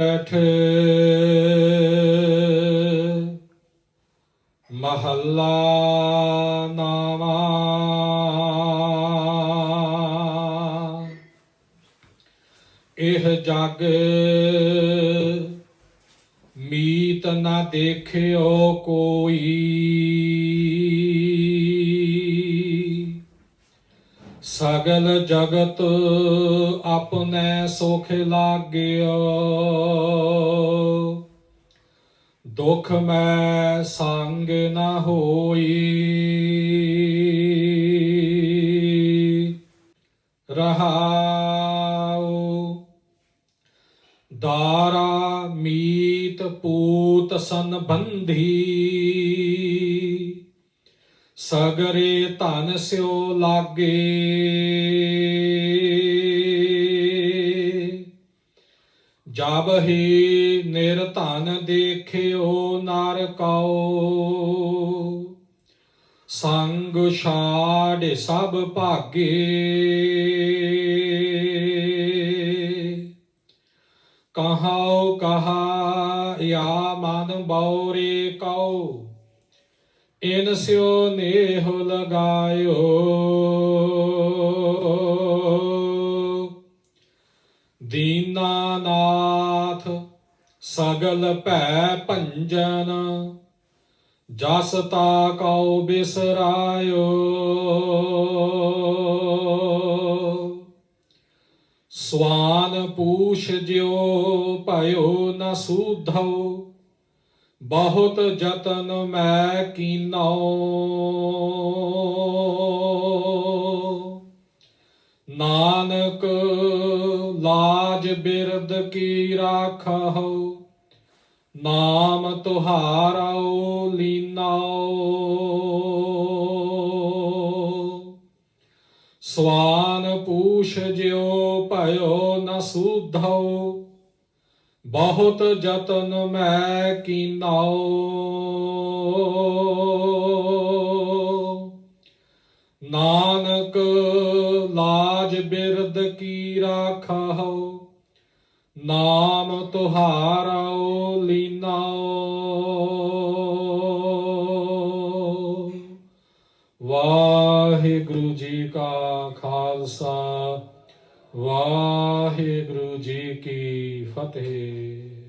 ਬੈਠ। ਮਹੱਲਾ ਨਾਮਾ। ਇਹ ਜਗ ਮੀਤ ਨਾ ਦੇਖਿਓ ਕੋਈ। ਸਗਲ ਜਗਤ ਆਪਣੇ ਸੁਖ ਲਾਗਿਓ। ਦੁਖ ਮੈਂ ਸੰਗ ਨਾ ਹੋਈ। ਰਹਾਉ। ਦਾਰਾ ਮੀਤ ਪੂਤ ਸੰਬੰਧੀ। ਸਗਰੇ ਧਨ ਸਿਓ ਲਾਗੇ। ਜਬ ਹੀ ਨਿਰਧਨ ਦੇਖਿਓ ਨਰ ਕਉ ਸੰਗ ਛਾੜ ਸਭ ਭਾਗੇ। ਕਹਾਉ ਕਹਾ, ਯਾ ਮਨ ਬੌਰੇ ਕਉ ਇਨ ਸਿਓ ਨੇਹ ਲਗਾਇਓ। ਦੀਨਾਨਾਥ ਸਗਲ ਭੈ ਭੰਜਨ, ਜਸ ਤਾ ਕਉ ਬਿਸਰਾਇਓ। ਸਵਾਨ ਪੂਛ ਜਿਉ ਭਇਓ ਨ ਸੂਧਉ। ਬਹੁਤ ਜਤਨ ਮੈਂ ਕੀਨੋ। ਨਾਨਕ ਲਾਜ ਬਿਰਦ ਕੀ ਰਾਖਹੁ, ਨਾਮ ਤੁਹਾਰਉ ਲੀਨਾਉ ਸਵਾਨ ਪੂਛ ਜਿਉ ਭਇਓ ਨ ਸੂਧਉ ਬਹੁਤ ਜਤਨ ਮੈਂ ਕੀਨਾਉ। ਨਾਨਕ ਲਾਜ ਬਿਰਦ ਕੀ ਰਾਖਹੁ। ਨਾਮ ਤੁਹਾਰਉ ਲੀਨਾਉ। ਵਾਹਿਗੁਰੂ ਜੀ ਕਾ ਖਾਲਸਾ। ਵਾਹਿਗੁਰੂ ਜੀ ਕੀ ਫਤਿਹ।